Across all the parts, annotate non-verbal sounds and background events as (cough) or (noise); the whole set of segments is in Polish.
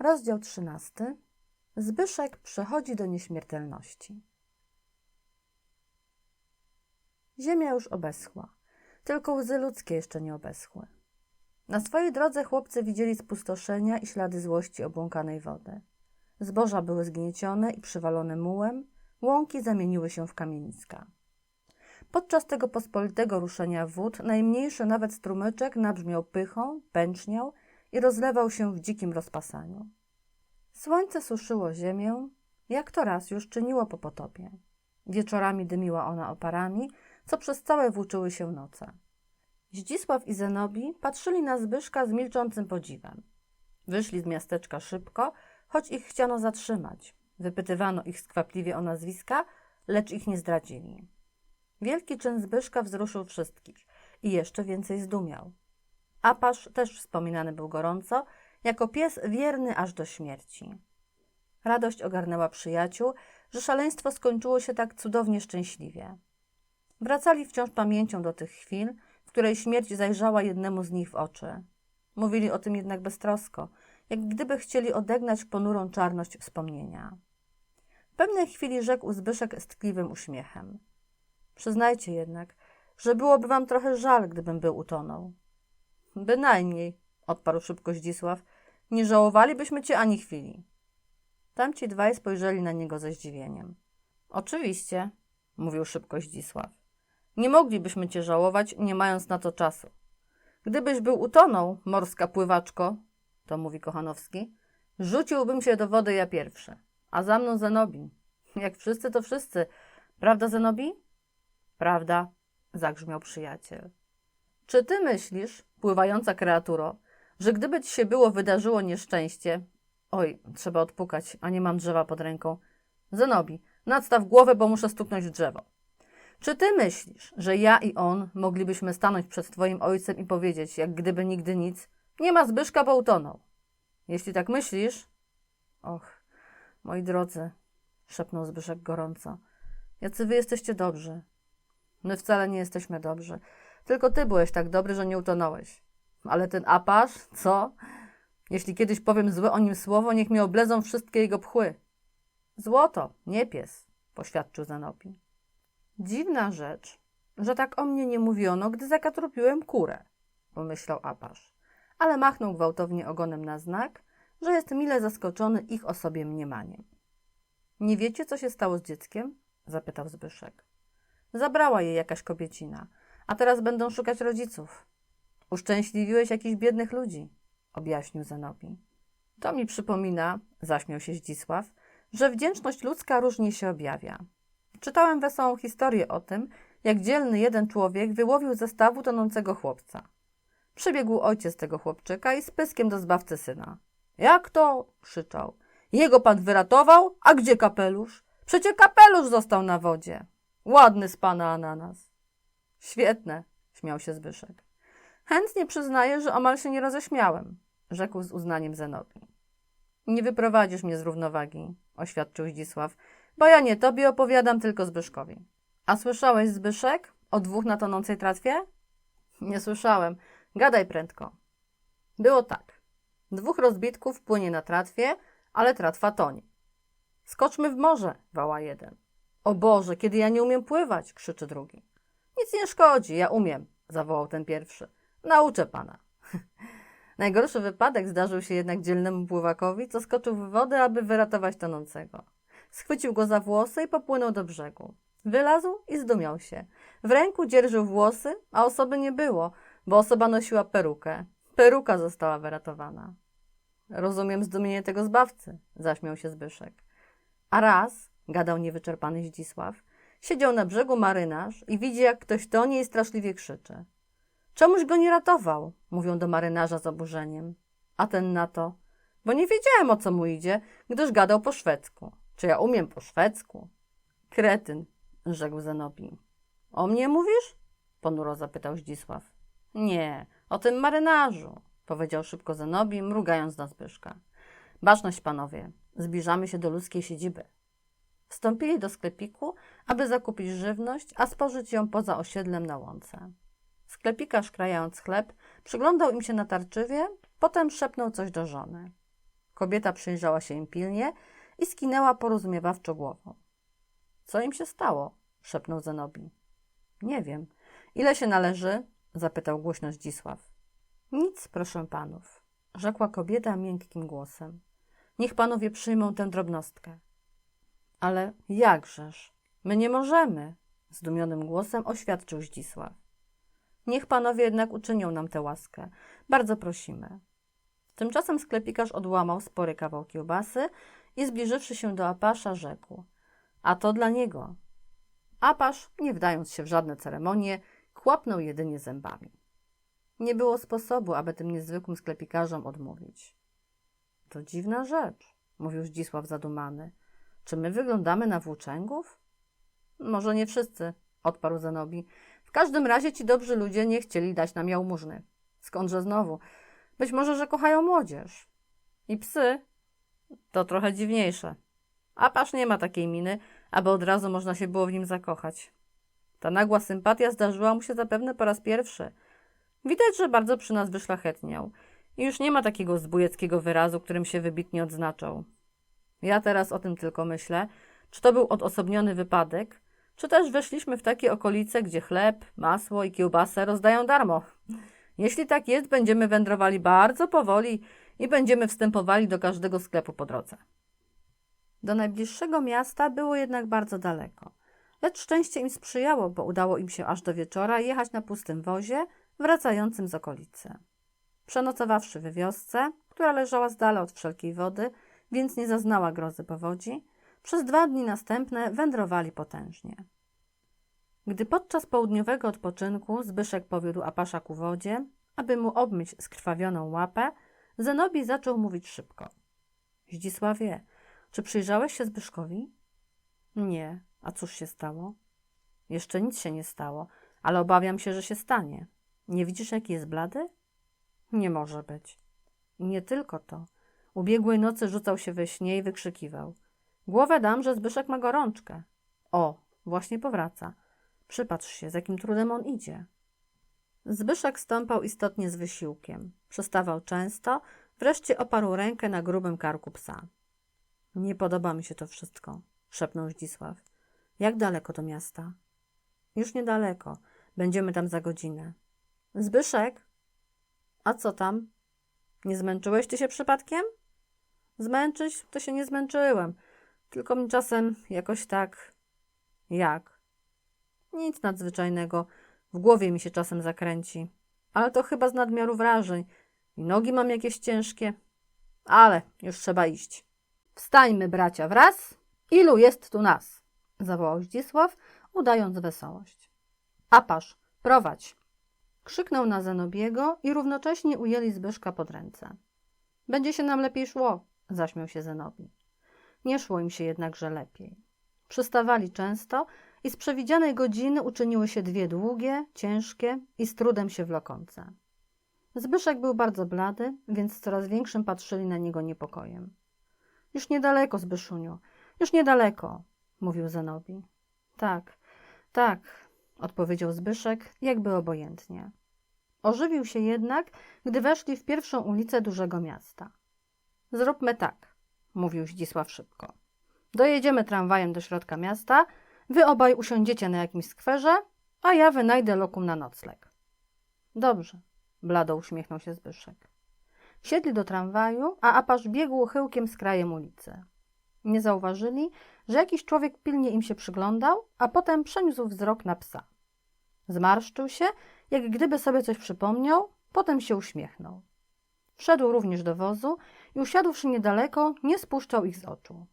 Rozdział 13. Zbyszek przechodzi do nieśmiertelności. Ziemia już obeschła, tylko łzy ludzkie jeszcze nie obeschły. Na swojej drodze chłopcy widzieli spustoszenia i ślady złości obłąkanej wody. Zboża były zgniecione i przywalone mułem, łąki zamieniły się w kamieniska. Podczas tego pospolitego ruszenia wód najmniejszy nawet strumyczek nabrzmiał pychą, pęczniał i rozlewał się w dzikim rozpasaniu. Słońce suszyło ziemię, jak to raz już czyniło po potopie. Wieczorami dymiła ona oparami, co przez całe włóczyły się noce. Zdzisław i Zenobi patrzyli na Zbyszka z milczącym podziwem. Wyszli z miasteczka szybko, choć ich chciano zatrzymać. Wypytywano ich skwapliwie o nazwiska, lecz ich nie zdradzili. Wielki czyn Zbyszka wzruszył wszystkich i jeszcze więcej zdumiał. Apasz też wspominany był gorąco, jako pies wierny aż do śmierci. Radość ogarnęła przyjaciół, że szaleństwo skończyło się tak cudownie szczęśliwie. Wracali wciąż pamięcią do tych chwil, w której śmierć zajrzała jednemu z nich w oczy. Mówili o tym jednak beztrosko, jak gdyby chcieli odegnać ponurą czarność wspomnienia. W pewnej chwili rzekł Zbyszek z tkliwym uśmiechem. Przyznajcie jednak, że byłoby wam trochę żal, gdybym był utonął. Bynajmniej, odparł szybko Zdzisław, nie żałowalibyśmy cię ani chwili. Tamci dwaj spojrzeli na niego ze zdziwieniem. Oczywiście, mówił szybko Zdzisław. Nie moglibyśmy cię żałować, nie mając na to czasu. Gdybyś był utonął, morska pływaczko, to mówi Kochanowski, rzuciłbym się do wody ja pierwszy, a za mną Zenobi. Jak wszyscy, to wszyscy. Prawda, Zenobi? Prawda, zagrzmiał przyjaciel. Czy ty myślisz, pływająca kreaturo, że gdyby ci się było wydarzyło nieszczęście... Oj, trzeba odpukać, a nie mam drzewa pod ręką. Zenobi, nadstaw głowę, bo muszę stuknąć drzewo. Czy ty myślisz, że ja i on moglibyśmy stanąć przed twoim ojcem i powiedzieć, jak gdyby nigdy nic, nie ma Zbyszka, bo utonął? Jeśli tak myślisz... Och, moi drodzy, szepnął Zbyszek gorąco, jacy wy jesteście dobrzy. My wcale nie jesteśmy dobrzy. Tylko ty byłeś tak dobry, że nie utonąłeś. Ale ten apasz, co? Jeśli kiedyś powiem złe o nim słowo, niech mi oblezą wszystkie jego pchły. Złoto, nie pies, poświadczył Zanopi. Dziwna rzecz, że tak o mnie nie mówiono, gdy zakatrupiłem kurę, pomyślał apasz, ale machnął gwałtownie ogonem na znak, że jest mile zaskoczony ich o sobie mniemaniem. Nie wiecie, co się stało z dzieckiem? zapytał Zbyszek. Zabrała je jakaś kobiecina, a teraz będą szukać rodziców. Uszczęśliwiłeś jakichś biednych ludzi, objaśnił Zenobi. To mi przypomina, zaśmiał się Zdzisław, że wdzięczność ludzka różnie się objawia. Czytałem wesołą historię o tym, jak dzielny jeden człowiek wyłowił ze stawu tonącego chłopca. Przybiegł ojciec tego chłopczyka i z pyskiem do zbawcy syna. Jak to? krzyczał. Jego pan wyratował? A gdzie kapelusz? Przecie kapelusz został na wodzie. Ładny z pana ananas. Świetne, śmiał się Zbyszek. Chętnie przyznaję, że omal się nie roześmiałem, rzekł z uznaniem Zenobi. Nie wyprowadzisz mnie z równowagi, oświadczył Zdzisław, bo ja nie tobie opowiadam, tylko Zbyszkowi. A słyszałeś, Zbyszek, o dwóch na tonącej tratwie? Nie słyszałem. Gadaj prędko. Było tak. Dwóch rozbitków płynie na tratwie, ale tratwa tonie. Skoczmy w morze, woła jeden. O Boże, kiedy ja nie umiem pływać, krzyczy drugi. Nic nie szkodzi, ja umiem, zawołał ten pierwszy. Nauczę pana. (laughs) Najgorszy wypadek zdarzył się jednak dzielnemu pływakowi, co skoczył w wodę, aby wyratować tonącego. Schwycił go za włosy i popłynął do brzegu. Wylazł i zdumiał się. W ręku dzierżył włosy, a osoby nie było, bo osoba nosiła perukę. Peruka została wyratowana. Rozumiem zdumienie tego zbawcy, zaśmiał się Zbyszek. A raz, gadał niewyczerpany Zdzisław, siedział na brzegu marynarz i widzi, jak ktoś tonie i straszliwie krzyczy. Czemuś go nie ratował, mówią do marynarza z oburzeniem. A ten na to, bo nie wiedziałem o co mu idzie, gdyż gadał po szwedzku. Czy ja umiem po szwedzku? Kretyn, rzekł Zenobi. O mnie mówisz? Ponuro zapytał Zdzisław. Nie, o tym marynarzu, powiedział szybko Zenobi, mrugając na Zbyszka. Baczność, panowie, zbliżamy się do ludzkiej siedziby. Wstąpili do sklepiku, aby zakupić żywność, a spożyć ją poza osiedlem na łące. Sklepikarz, krajając chleb, przyglądał im się natarczywie, potem szepnął coś do żony. Kobieta przyjrzała się im pilnie i skinęła porozumiewawczo głową. Co im się stało? szepnął Zenobi. Nie wiem. Ile się należy? zapytał głośno Zdzisław. Nic, proszę panów, rzekła kobieta miękkim głosem. Niech panowie przyjmą tę drobnostkę. Ale jakżeż? My nie możemy, zdumionym głosem oświadczył Zdzisław. Niech panowie jednak uczynią nam tę łaskę. Bardzo prosimy. Tymczasem sklepikarz odłamał spory kawał kiełbasy i zbliżywszy się do Apasza, rzekł: A to dla niego. Apasz, nie wdając się w żadne ceremonie, kłapnął jedynie zębami. Nie było sposobu, aby tym niezwykłym sklepikarzom odmówić. To dziwna rzecz, mówił Zdzisław zadumany. Czy my wyglądamy na włóczęgów? Może nie wszyscy, odparł Zenobi. W każdym razie ci dobrzy ludzie nie chcieli dać nam jałmużny. Skądże znowu? Być może, że kochają młodzież. I psy? To trochę dziwniejsze. Apasz nie ma takiej miny, aby od razu można się było w nim zakochać. Ta nagła sympatia zdarzyła mu się zapewne po raz pierwszy. Widać, że bardzo przy nas wyszlachetniał i już nie ma takiego zbójeckiego wyrazu, którym się wybitnie odznaczał. Ja teraz o tym tylko myślę, czy to był odosobniony wypadek, czy też weszliśmy w takie okolice, gdzie chleb, masło i kiełbasę rozdają darmo. Jeśli tak jest, będziemy wędrowali bardzo powoli i będziemy wstępowali do każdego sklepu po drodze. Do najbliższego miasta było jednak bardzo daleko. Lecz szczęście im sprzyjało, bo udało im się aż do wieczora jechać na pustym wozie, wracającym z okolicy. Przenocowawszy we wiosce, która leżała z dala od wszelkiej wody, więc nie zaznała grozy powodzi, przez dwa dni następne wędrowali potężnie. Gdy podczas południowego odpoczynku Zbyszek powiódł Apasza ku wodzie, aby mu obmyć skrwawioną łapę, Zenobi zaczął mówić szybko. Zdzisławie, czy przyjrzałeś się Zbyszkowi? Nie. A cóż się stało? Jeszcze nic się nie stało, ale obawiam się, że się stanie. Nie widzisz, jaki jest blady? Nie może być. I nie tylko to. Ubiegłej nocy rzucał się we śnie i wykrzykiwał. Głowę dam, że Zbyszek ma gorączkę. O, właśnie powraca. Przypatrz się, z jakim trudem on idzie. Zbyszek stąpał istotnie z wysiłkiem. Przestawał często, wreszcie oparł rękę na grubym karku psa. Nie podoba mi się to wszystko, szepnął Zdzisław. Jak daleko do miasta? Już niedaleko. Będziemy tam za godzinę. Zbyszek? A co tam? Nie zmęczyłeś ty się przypadkiem? Zmęczyć to się nie zmęczyłem. Tylko mi czasem jakoś tak. Jak? Nic nadzwyczajnego. W głowie mi się czasem zakręci. Ale to chyba z nadmiaru wrażeń. I nogi mam jakieś ciężkie. Ale już trzeba iść. Wstańmy, bracia, wraz. Ilu jest tu nas? zawołał Zdzisław, udając wesołość. Apasz, prowadź! Krzyknął na Zenobiego i równocześnie ujęli Zbyszka pod ręce. Będzie się nam lepiej szło, zaśmiał się Zenobi. Nie szło im się jednakże lepiej. Przystawali często i z przewidzianej godziny uczyniły się dwie długie, ciężkie i z trudem się wlokące. Zbyszek był bardzo blady, więc coraz większym patrzyli na niego niepokojem. Już niedaleko, Zbyszuniu, już niedaleko, mówił Zenobi. Tak, tak, odpowiedział Zbyszek, jakby obojętnie. Ożywił się jednak, gdy weszli w pierwszą ulicę dużego miasta. Zróbmy tak, mówił Zdzisław szybko. Dojedziemy tramwajem do środka miasta, wy obaj usiądziecie na jakimś skwerze, a ja wynajdę lokum na nocleg. Dobrze, blado uśmiechnął się Zbyszek. Siedli do tramwaju, a Apasz biegł chyłkiem z krajem ulicy. Nie zauważyli, że jakiś człowiek pilnie im się przyglądał, a potem przeniósł wzrok na psa. Zmarszczył się, jak gdyby sobie coś przypomniał, potem się uśmiechnął. Wszedł również do wozu i usiadłszy niedaleko, nie spuszczał ich z oczu.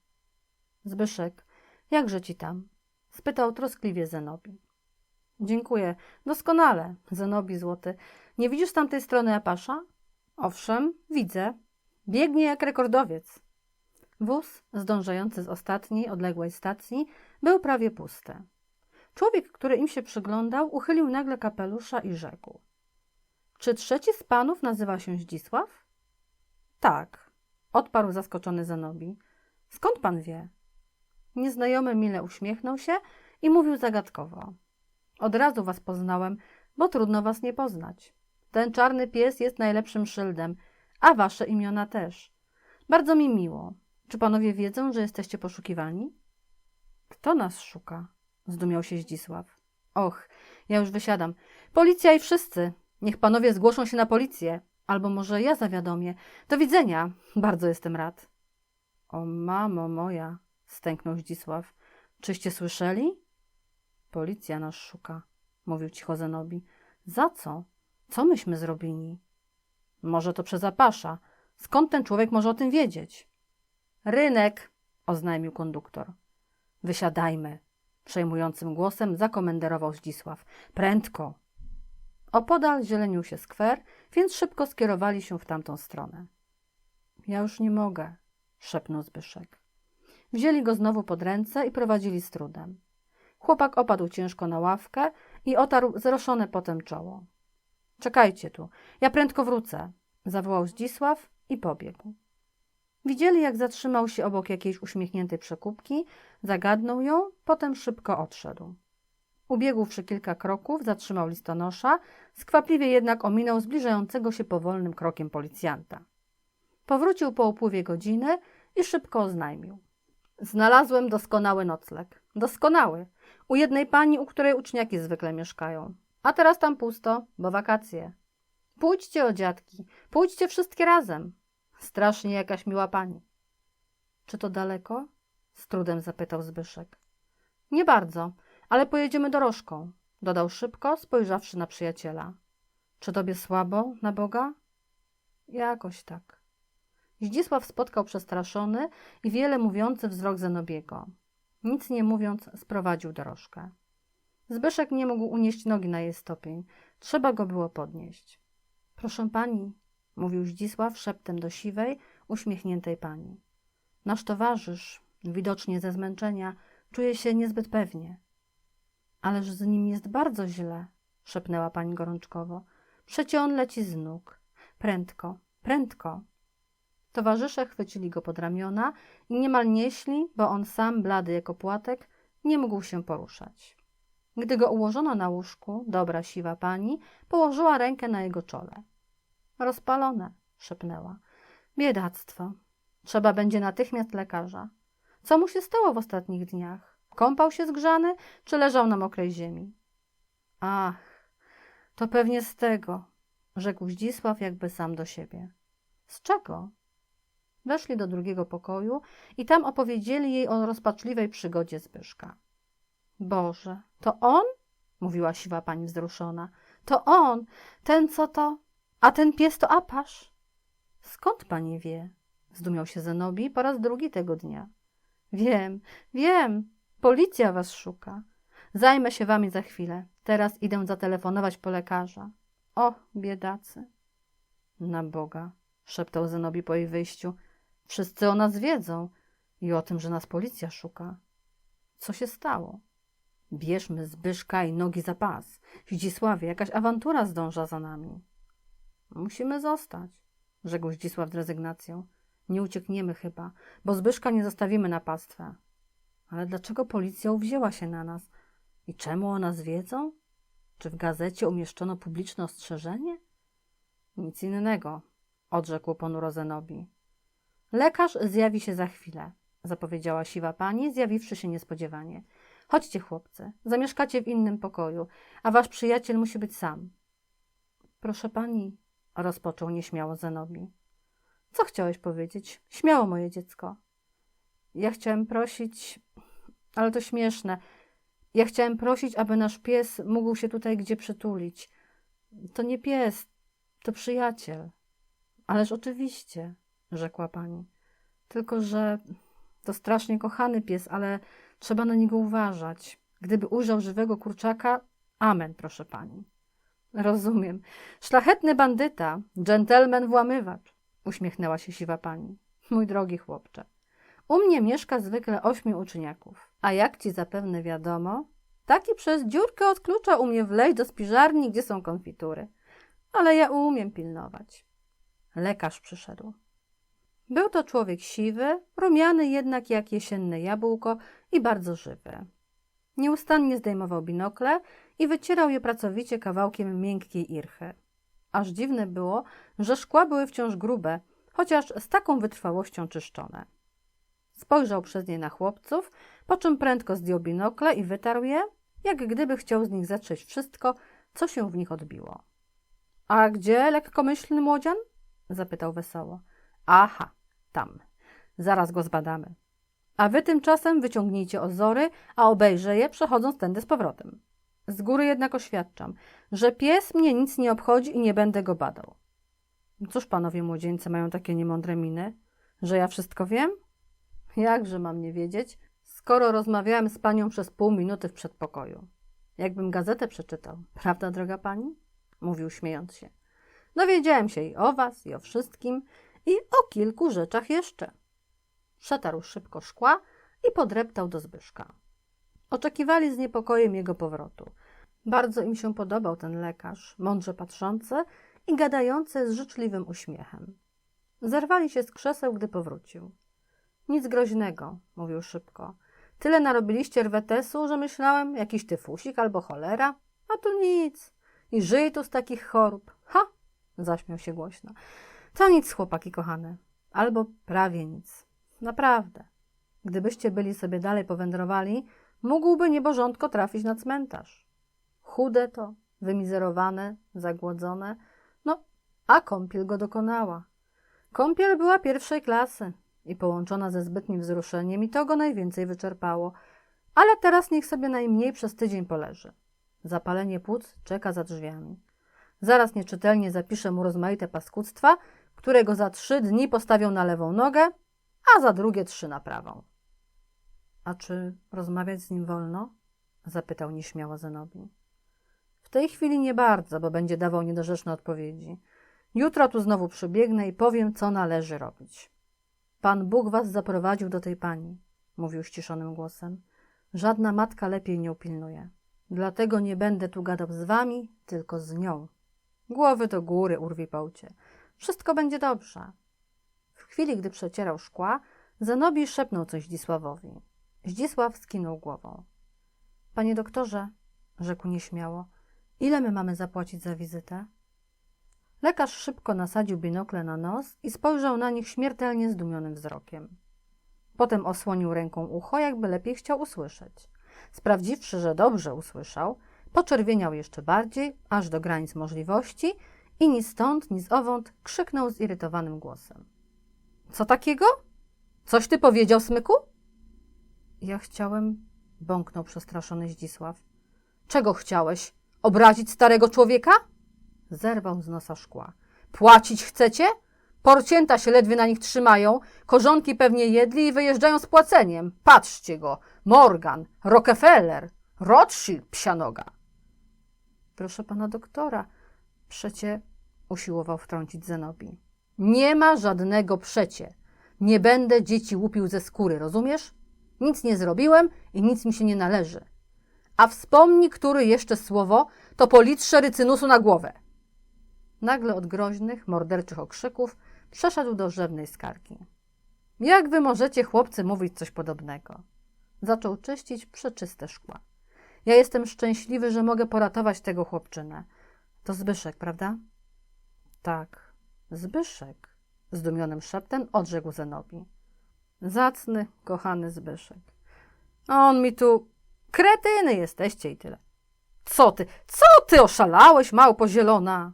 Zbyszek, jakże ci tam? spytał troskliwie Zenobi. Dziękuję, doskonale, Zenobi złoty. Nie widzisz tamtej strony Apasza? Owszem, widzę. Biegnie jak rekordowiec. Wóz, zdążający z ostatniej, odległej stacji, był prawie pusty. Człowiek, który im się przyglądał, uchylił nagle kapelusza i rzekł. Czy trzeci z panów nazywa się Zdzisław? Tak, odparł zaskoczony Zanobi. Skąd pan wie? Nieznajomy mile uśmiechnął się i mówił zagadkowo. Od razu was poznałem, bo trudno was nie poznać. Ten czarny pies jest najlepszym szyldem, a wasze imiona też. Bardzo mi miło. Czy panowie wiedzą, że jesteście poszukiwani? Kto nas szuka? Zdumiał się Zdzisław. Och, ja już wysiadam. Policja i wszyscy. Niech panowie zgłoszą się na policję. Albo może ja zawiadomię. Do widzenia. Bardzo jestem rad. O mamo moja, stęknął Zdzisław. Czyście słyszeli? Policja nas szuka, mówił cicho Zenobi. Za co? Co myśmy zrobili? Może to przez Apasza. Skąd ten człowiek może o tym wiedzieć? Rynek, oznajmił konduktor. Wysiadajmy, przejmującym głosem zakomenderował Zdzisław. Prędko. Opodal zielenił się skwer, więc szybko skierowali się w tamtą stronę. Ja już nie mogę, szepnął Zbyszek. Wzięli go znowu pod ręce i prowadzili z trudem. Chłopak opadł ciężko na ławkę i otarł zroszone potem czoło. Czekajcie tu, ja prędko wrócę, zawołał Zdzisław i pobiegł. Widzieli, jak zatrzymał się obok jakiejś uśmiechniętej przekupki, zagadnął ją, potem szybko odszedł. Ubiegłszy kilka kroków, zatrzymał listonosza, skwapliwie jednak ominął zbliżającego się powolnym krokiem policjanta. Powrócił po upływie godziny i szybko oznajmił. Znalazłem doskonały nocleg. Doskonały. U jednej pani, u której uczniaki zwykle mieszkają. A teraz tam pusto, bo wakacje. Pójdźcie o dziadki, pójdźcie wszystkie razem. Strasznie jakaś miła pani. Czy to daleko? Z trudem zapytał Zbyszek. Nie bardzo, ale pojedziemy dorożką, dodał szybko, spojrzawszy na przyjaciela. Czy tobie słabo na Boga? Jakoś tak. Zdzisław spotkał przestraszony i wiele mówiący wzrok Zenobiego. Nic nie mówiąc, sprowadził dorożkę. Zbyszek nie mógł unieść nogi na jej stopień. Trzeba go było podnieść. Proszę pani, mówił Zdzisław szeptem do siwej, uśmiechniętej pani. Nasz towarzysz, widocznie ze zmęczenia, czuje się niezbyt pewnie. Ależ z nim jest bardzo źle, szepnęła pani gorączkowo. Przecie on leci z nóg. Prędko, prędko. Towarzysze chwycili go pod ramiona i niemal nieśli, bo on sam, blady jako płatek, nie mógł się poruszać. Gdy go ułożono na łóżku, dobra siwa pani położyła rękę na jego czole. Rozpalone, szepnęła. Biedactwo. Trzeba będzie natychmiast lekarza. Co mu się stało w ostatnich dniach? Kąpał się zgrzany, czy leżał na mokrej ziemi? Ach, to pewnie z tego, rzekł Zdzisław jakby sam do siebie. Z czego? Weszli do drugiego pokoju i tam opowiedzieli jej o rozpaczliwej przygodzie Zbyszka. Boże, to on? mówiła siwa pani wzruszona. To on, ten co to? A ten pies to Apasz. Skąd pani wie? Zdumiał się Zenobi po raz drugi tego dnia. Wiem, wiem, policja was szuka. Zajmę się wami za chwilę. Teraz idę zatelefonować po lekarza. O, biedacy. Na Boga, szeptał Zenobi po jej wyjściu. Wszyscy o nas wiedzą i o tym, że nas policja szuka. Co się stało? Bierzmy Zbyszka i nogi za pas. Zdzisławie, jakaś awantura zdąża za nami. Musimy zostać, rzekł Zdzisław z rezygnacją. Nie uciekniemy chyba, bo Zbyszka nie zostawimy na pastwę. Ale dlaczego policja uwzięła się na nas? I czemu o nas wiedzą? Czy w gazecie umieszczono publiczne ostrzeżenie? Nic innego, odrzekł ponuro Zenobi. Lekarz zjawi się za chwilę, zapowiedziała siwa pani, zjawiwszy się niespodziewanie. Chodźcie, chłopcy, zamieszkacie w innym pokoju, a wasz przyjaciel musi być sam. Proszę pani, rozpoczął nieśmiało Zenobi. Co chciałeś powiedzieć? Śmiało, moje dziecko. Ja chciałem prosić, ale to śmieszne. Ja chciałem prosić, aby nasz pies mógł się tutaj gdzie przytulić. To nie pies, to przyjaciel. Ależ oczywiście, rzekła pani. Tylko, że to strasznie kochany pies, ale trzeba na niego uważać. Gdyby ujrzał żywego kurczaka, amen, proszę pani. Rozumiem. Szlachetny bandyta, dżentelmen włamywacz, uśmiechnęła się siwa pani. Mój drogi chłopcze, u mnie mieszka zwykle ośmiu uczyniaków, a jak ci zapewne wiadomo, taki przez dziurkę od klucza umie wleźć do spiżarni, gdzie są konfitury. Ale ja umiem pilnować. Lekarz przyszedł. Był to człowiek siwy, rumiany jednak jak jesienne jabłko i bardzo żywy. Nieustannie zdejmował binokle i wycierał je pracowicie kawałkiem miękkiej irchy. Aż dziwne było, że szkła były wciąż grube, chociaż z taką wytrwałością czyszczone. Spojrzał przez nie na chłopców, po czym prędko zdjął binokle i wytarł je, jak gdyby chciał z nich zetrzeć wszystko, co się w nich odbiło. A gdzie lekkomyślny młodzian? zapytał wesoło. Aha, tam. Zaraz go zbadamy. A wy tymczasem wyciągnijcie ozory, a obejrzę je, przechodząc tędy z powrotem. Z góry jednak oświadczam, że pies mnie nic nie obchodzi i nie będę go badał. Cóż panowie młodzieńcy mają takie niemądre miny? Że ja wszystko wiem? Jakże mam nie wiedzieć, skoro rozmawiałem z panią przez pół minuty w przedpokoju. Jakbym gazetę przeczytał, prawda, droga pani? Mówił śmiejąc się. Dowiedziałem się i o was, i o wszystkim, i o kilku rzeczach jeszcze. Przetarł szybko szkła i podreptał do Zbyszka. Oczekiwali z niepokojem jego powrotu. Bardzo im się podobał ten lekarz, mądrze patrzący i gadający z życzliwym uśmiechem. Zerwali się z krzeseł, gdy powrócił. Nic groźnego, mówił szybko. Tyle narobiliście rwetesu, że myślałem, jakiś tyfusik albo cholera, a tu nic. I żyj tu z takich chorób. Ha! Zaśmiał się głośno. To nic, chłopaki kochane. Albo prawie nic. Naprawdę. Gdybyście byli sobie dalej powędrowali, mógłby niebożątko trafić na cmentarz. Chude to, wymizerowane, zagłodzone. No, a kąpiel go dokonała. Kąpiel była pierwszej klasy i połączona ze zbytnim wzruszeniem i to go najwięcej wyczerpało. Ale teraz niech sobie najmniej przez tydzień poleży. Zapalenie płuc czeka za drzwiami. Zaraz nieczytelnie zapiszę mu rozmaite paskudztwa, które go za trzy dni postawią na lewą nogę, a za drugie trzy na prawą. A czy rozmawiać z nim wolno? zapytał nieśmiało Zenobi. W tej chwili nie bardzo, bo będzie dawał niedorzeczne odpowiedzi. Jutro tu znowu przybiegnę i powiem, co należy robić. Pan Bóg was zaprowadził do tej pani, mówił ściszonym głosem. Żadna matka lepiej nie upilnuje. Dlatego nie będę tu gadał z wami, tylko z nią. Głowy do góry, urwi połcie. Wszystko będzie dobrze. W chwili, gdy przecierał szkła, Zenobi szepnął coś Zdzisławowi. Zdzisław skinął głową. Panie doktorze, rzekł nieśmiało, ile my mamy zapłacić za wizytę? Lekarz szybko nasadził binokle na nos i spojrzał na nich śmiertelnie zdumionym wzrokiem. Potem osłonił ręką ucho, jakby lepiej chciał usłyszeć. Sprawdziwszy, że dobrze usłyszał, poczerwieniał jeszcze bardziej, aż do granic możliwości i ni stąd, ni zowąd krzyknął zirytowanym głosem. Co takiego? Coś ty powiedział, Smyku? Ja chciałem, bąknął przestraszony Zdzisław. Czego chciałeś? Obrazić starego człowieka? Zerwał z nosa szkła. Płacić chcecie? Porcięta się ledwie na nich trzymają, korzonki pewnie jedli i wyjeżdżają z płaceniem. Patrzcie go, Morgan, Rockefeller, Rothschild, psianoga. Proszę pana doktora, przecie, usiłował wtrącić Zenobi. Nie ma żadnego przecie. Nie będę dzieci łupił ze skóry, rozumiesz? Nic nie zrobiłem i nic mi się nie należy. A wspomnij, który jeszcze słowo, to politrze rycynusu na głowę. Nagle od groźnych, morderczych okrzyków przeszedł do rzewnej skargi. Jak wy możecie, chłopcy, mówić coś podobnego? Zaczął czyścić przeczyste szkła. Ja jestem szczęśliwy, że mogę poratować tego chłopczynę. To Zbyszek, prawda? Tak, Zbyszek, zdumionym szeptem odrzekł Zenobi. Zacny, kochany Zbyszek. A on mi tu... Kretyny jesteście i tyle. Co ty, co ty oszalałeś, małpo zielona?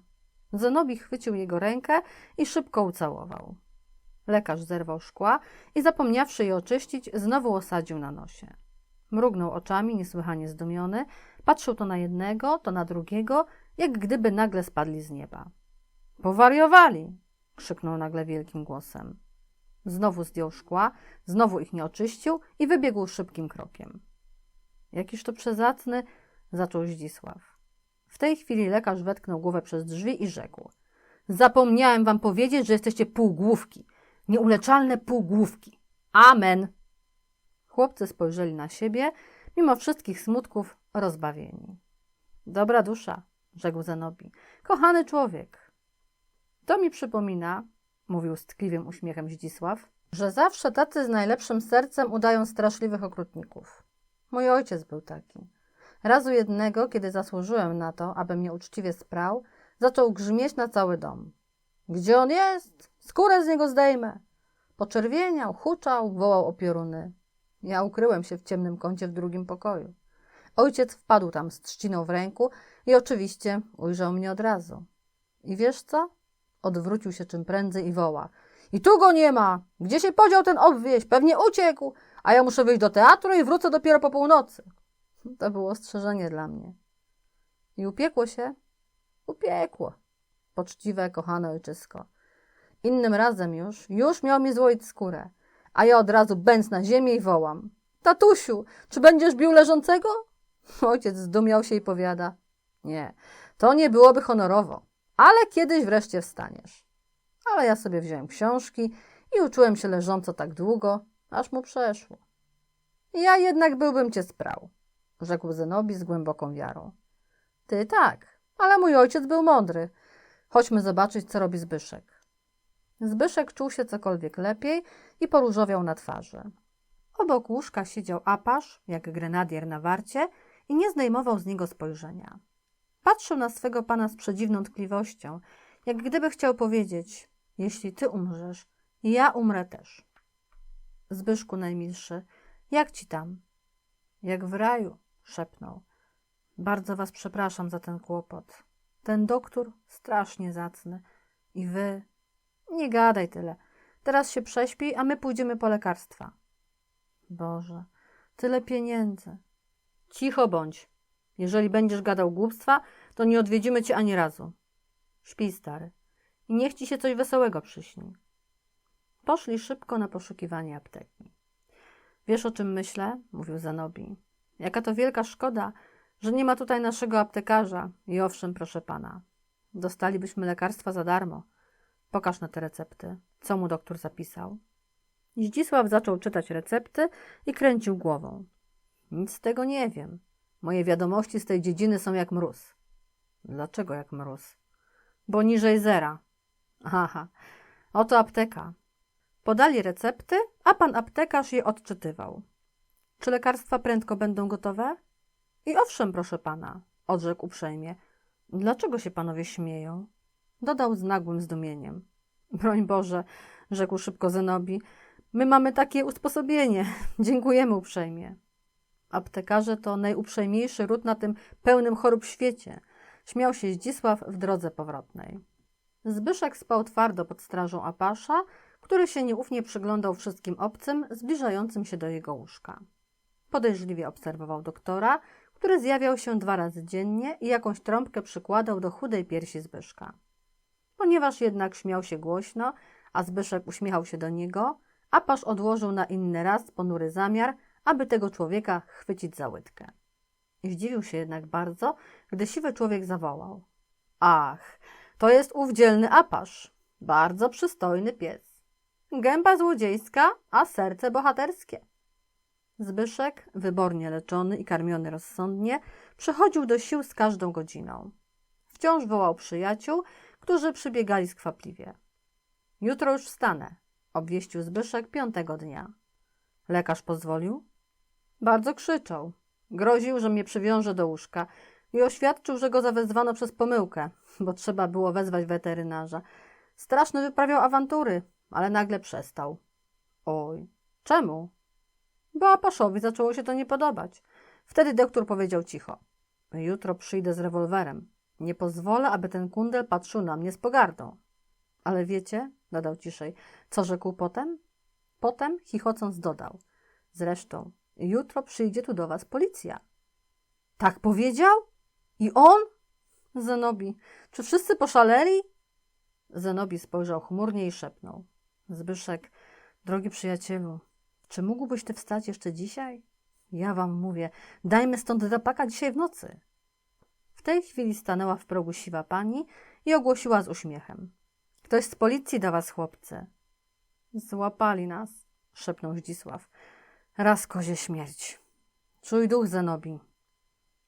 Zenobi chwycił jego rękę i szybko ucałował. Lekarz zerwał szkła i zapomniawszy je oczyścić, znowu osadził na nosie. Mrugnął oczami, niesłychanie zdumiony, patrzył to na jednego, to na drugiego, jak gdyby nagle spadli z nieba. Powariowali! krzyknął nagle wielkim głosem. Znowu zdjął szkła, znowu ich nie oczyścił i wybiegł szybkim krokiem. Jakiż to przezacny, zaczął Zdzisław. W tej chwili lekarz wetknął głowę przez drzwi i rzekł: Zapomniałem wam powiedzieć, że jesteście półgłówki, nieuleczalne półgłówki. Amen. Chłopcy spojrzeli na siebie, mimo wszystkich smutków, rozbawieni. Dobra dusza, rzekł Zenobi. Kochany człowiek. To mi przypomina, mówił z tkliwym uśmiechem Zdzisław, że zawsze tacy z najlepszym sercem udają straszliwych okrutników. Mój ojciec był taki. Razu jednego, kiedy zasłużyłem na to, aby mnie uczciwie sprał, zaczął grzmieć na cały dom. Gdzie on jest? Skórę z niego zdejmę. Poczerwieniał, huczał, wołał o pioruny. Ja ukryłem się w ciemnym kącie w drugim pokoju. Ojciec wpadł tam z trzciną w ręku i oczywiście ujrzał mnie od razu. I wiesz co? Odwrócił się czym prędzej i woła. I tu go nie ma! Gdzie się podział ten obwieś? Pewnie uciekł, a ja muszę wyjść do teatru i wrócę dopiero po północy. To było ostrzeżenie dla mnie. I upiekło się? Upiekło. Poczciwe, kochane ojczysko. Innym razem już, już miał mi złoić skórę, a ja od razu bęc na ziemię i wołam. Tatusiu, czy będziesz bił leżącego? Ojciec zdumiał się i powiada. Nie, to nie byłoby honorowo, ale kiedyś wreszcie wstaniesz. Ale ja sobie wziąłem książki i uczyłem się leżąco tak długo, aż mu przeszło. Ja jednak byłbym cię sprał, rzekł Zenobi z głęboką wiarą. Ty tak, ale mój ojciec był mądry. Chodźmy zobaczyć, co robi Zbyszek. Zbyszek czuł się cokolwiek lepiej i poróżowiał na twarzy. Obok łóżka siedział apasz, jak grenadier na warcie i nie zdejmował z niego spojrzenia. Patrzył na swego pana z przedziwną tkliwością, jak gdyby chciał powiedzieć: Jeśli ty umrzesz, ja umrę też. Zbyszku najmilszy, jak ci tam? Jak w raju, szepnął. Bardzo was przepraszam za ten kłopot. Ten doktor strasznie zacny. I wy. Nie gadaj tyle. Teraz się prześpij, a my pójdziemy po lekarstwa. Boże, tyle pieniędzy. Cicho bądź. Jeżeli będziesz gadał głupstwa, to nie odwiedzimy cię ani razu. Śpij, stary. I niech ci się coś wesołego przyśni. Poszli szybko na poszukiwanie apteki. Wiesz, o czym myślę? mówił Zanobi. Jaka to wielka szkoda, że nie ma tutaj naszego aptekarza. I owszem, proszę pana, dostalibyśmy lekarstwa za darmo. Pokaż na te recepty, co mu doktor zapisał. Zdzisław zaczął czytać recepty i kręcił głową. Nic z tego nie wiem. Moje wiadomości z tej dziedziny są jak mróz. Dlaczego jak mróz? Bo niżej zera. Aha, oto apteka. Podali recepty, a pan aptekarz je odczytywał. Czy lekarstwa prędko będą gotowe? I owszem, proszę pana, odrzekł uprzejmie. Dlaczego się panowie śmieją? Dodał z nagłym zdumieniem. Broń Boże, rzekł szybko Zenobi. My mamy takie usposobienie. (laughs) Dziękujemy uprzejmie. Aptekarze to najuprzejmniejszy ród na tym pełnym chorób świecie. Śmiał się Zdzisław w drodze powrotnej. Zbyszek spał twardo pod strażą Apasza, który się nieufnie przyglądał wszystkim obcym zbliżającym się do jego łóżka. Podejrzliwie obserwował doktora, który zjawiał się dwa razy dziennie i jakąś trąbkę przykładał do chudej piersi Zbyszka. Ponieważ jednak śmiał się głośno, a Zbyszek uśmiechał się do niego, Apasz odłożył na inny raz ponury zamiar, aby tego człowieka chwycić za łydkę. Zdziwił się jednak bardzo, gdy siwy człowiek zawołał. Ach, to jest ów dzielny Apasz, bardzo przystojny pies. Gęba złodziejska, a serce bohaterskie. Zbyszek, wybornie leczony i karmiony rozsądnie, przechodził do sił z każdą godziną. Wciąż wołał przyjaciół, którzy przybiegali skwapliwie. Jutro już wstanę, obwieścił Zbyszek piątego dnia. Lekarz pozwolił? Bardzo krzyczał. Groził, że mnie przywiąże do łóżka i oświadczył, że go zawezwano przez pomyłkę, bo trzeba było wezwać weterynarza. Straszny wyprawiał awantury, ale nagle przestał. Oj, czemu? Bo Apaszowi zaczęło się to nie podobać. Wtedy doktor powiedział cicho. Jutro przyjdę z rewolwerem. Nie pozwolę, aby ten kundel patrzył na mnie z pogardą. Ale wiecie, dodał ciszej, co rzekł potem? Potem, chichocąc, dodał. Zresztą, jutro przyjdzie tu do was policja. Tak powiedział? I on? Zenobi, czy wszyscy poszaleli? Zenobi spojrzał chmurnie i szepnął. Zbyszek, drogi przyjacielu, czy mógłbyś ty wstać jeszcze dzisiaj? Ja wam mówię, dajmy stąd drapaka dzisiaj w nocy. W tej chwili stanęła w progu siwa pani i ogłosiła z uśmiechem. Ktoś z policji da was, chłopcy. Złapali nas, szepnął Zdzisław. Raz kozie śmierć. Czuj duch Zenobi.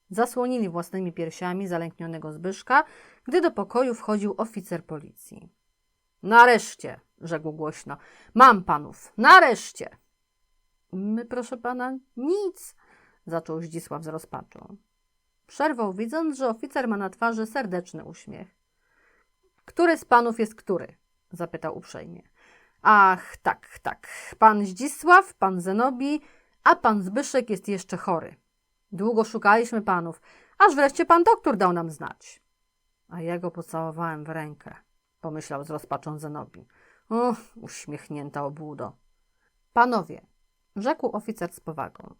Zasłonili własnymi piersiami zalęknionego Zbyszka, gdy do pokoju wchodził oficer policji. Nareszcie, rzekł głośno. Mam panów, nareszcie. My, proszę pana, nic, zaczął Zdzisław z rozpaczą. Przerwał, widząc, że oficer ma na twarzy serdeczny uśmiech. Który z panów jest który? zapytał uprzejmie. Ach, tak, tak. Pan Zdzisław, pan Zenobi, a pan Zbyszek jest jeszcze chory. Długo szukaliśmy panów, aż wreszcie pan doktor dał nam znać. A ja go pocałowałem w rękę, pomyślał z rozpaczą Zenobi. O, uśmiechnięta obłudo. Panowie, rzekł oficer z powagą.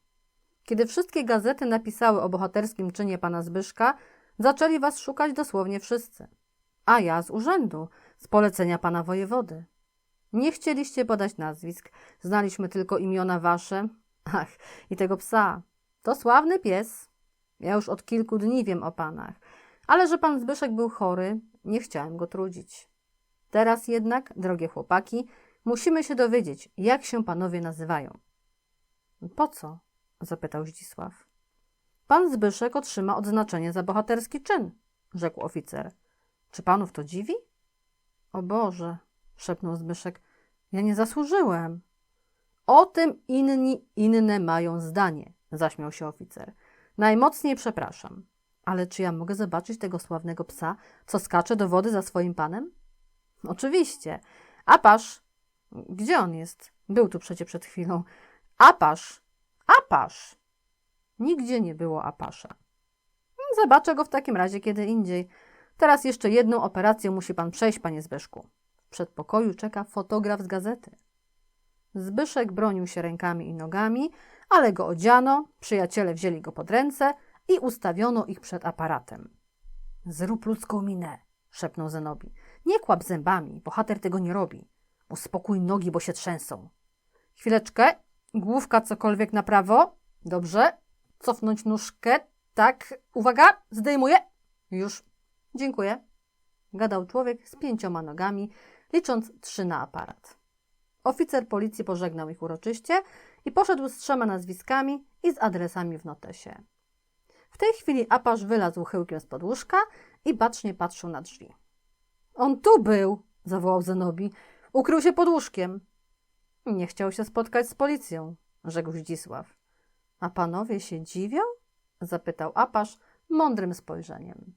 Kiedy wszystkie gazety napisały o bohaterskim czynie pana Zbyszka, zaczęli was szukać dosłownie wszyscy. A ja z urzędu, z polecenia pana wojewody. Nie chcieliście podać nazwisk, znaliśmy tylko imiona wasze. Ach, i tego psa. To sławny pies. Ja już od kilku dni wiem o panach, ale że pan Zbyszek był chory, nie chciałem go trudzić. Teraz jednak, drogie chłopaki, musimy się dowiedzieć, jak się panowie nazywają. Po co? zapytał Zdzisław. Pan Zbyszek otrzyma odznaczenie za bohaterski czyn, rzekł oficer. Czy panów to dziwi? O Boże, szepnął Zbyszek, ja nie zasłużyłem. O tym inni inne mają zdanie, zaśmiał się oficer. Najmocniej przepraszam, ale czy ja mogę zobaczyć tego sławnego psa, co skacze do wody za swoim panem? Oczywiście. Apasz. Gdzie on jest? Był tu przecie przed chwilą. Apasz. Apasz. Nigdzie nie było Apasza. Zobaczę go w takim razie kiedy indziej. Teraz jeszcze jedną operację musi pan przejść, panie Zbyszku. W przedpokoju czeka fotograf z gazety. Zbyszek bronił się rękami i nogami, ale go odziano, przyjaciele wzięli go pod ręce i ustawiono ich przed aparatem. Zrób ludzką minę, szepnął Zenobi. Nie kłap zębami, bohater tego nie robi. Uspokój nogi, bo się trzęsą. Chwileczkę, główka cokolwiek na prawo. Dobrze. Cofnąć nóżkę. Tak, uwaga, zdejmuję. Już. Dziękuję. Gadał człowiek z pięcioma nogami, licząc trzy na aparat. Oficer policji pożegnał ich uroczyście i poszedł z trzema nazwiskami i z adresami w notesie. W tej chwili Apasz wylazł chyłkiem z podłóżka i bacznie patrzył na drzwi. On tu był, zawołał Zenobi. Ukrył się pod łóżkiem. Nie chciał się spotkać z policją, rzekł Zdzisław. A panowie się dziwią? zapytał Apasz mądrym spojrzeniem.